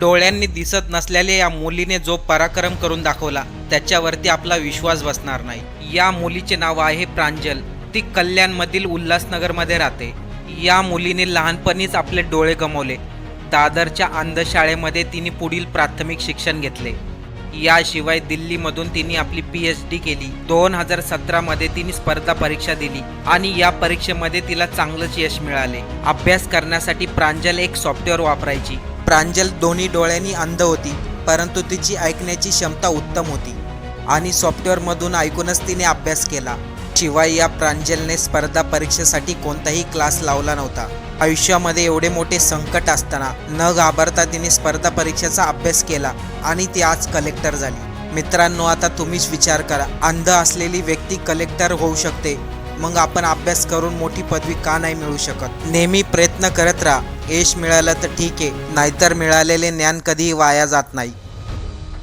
डोळ्यांनी दिसत नसलेल्या या मुलीने जो पराक्रम करून दाखवला त्याच्यावरती आपला विश्वास बसणार नाही. या मुलीचे नाव आहे प्रांजल. ती कल्याणमधील उल्हासनगरमध्ये राहते. या मुलीने लहानपणीच आपले डोळे गमावले. दादरच्या अंधशाळेमध्ये तिने पुढील प्राथमिक शिक्षण घेतले. याशिवाय दिल्लीमधून तिने आपली पी एच डी केली. दोन हजार सतरामध्ये तिने स्पर्धा परीक्षा दिली आणि या परीक्षेमध्ये तिला चांगलंच यश मिळाले. अभ्यास करण्यासाठी प्रांजल एक सॉफ्टवेअर वापरायची. प्रांजल दोन्ही डोळ्यांनी अंध होती परंतु तिची ऐकण्याची क्षमता उत्तम होती आणि सॉफ्टवेअरमधून ऐकूनच तिने अभ्यास केला. शिवाय या प्रांजलने स्पर्धा परीक्षेसाठी कोणताही क्लास लावला नव्हता. आयुष्यामध्ये एवढे मोठे संकट असताना न घाबरता तिने स्पर्धा परीक्षेचा अभ्यास केला आणि ती आज कलेक्टर झाली. मित्रांनो आता तुम्हीच विचार करा अंध असलेली व्यक्ती कलेक्टर होऊ शकते मग आपण अभ्यास करून मोठी पदवी का नाही मिळू शकत? नेहमी प्रयत्न करत राहा. यश मिळालं तर ठीक आहे. नाहीतर मिळालेले ज्ञान कधीही वाया जात नाही.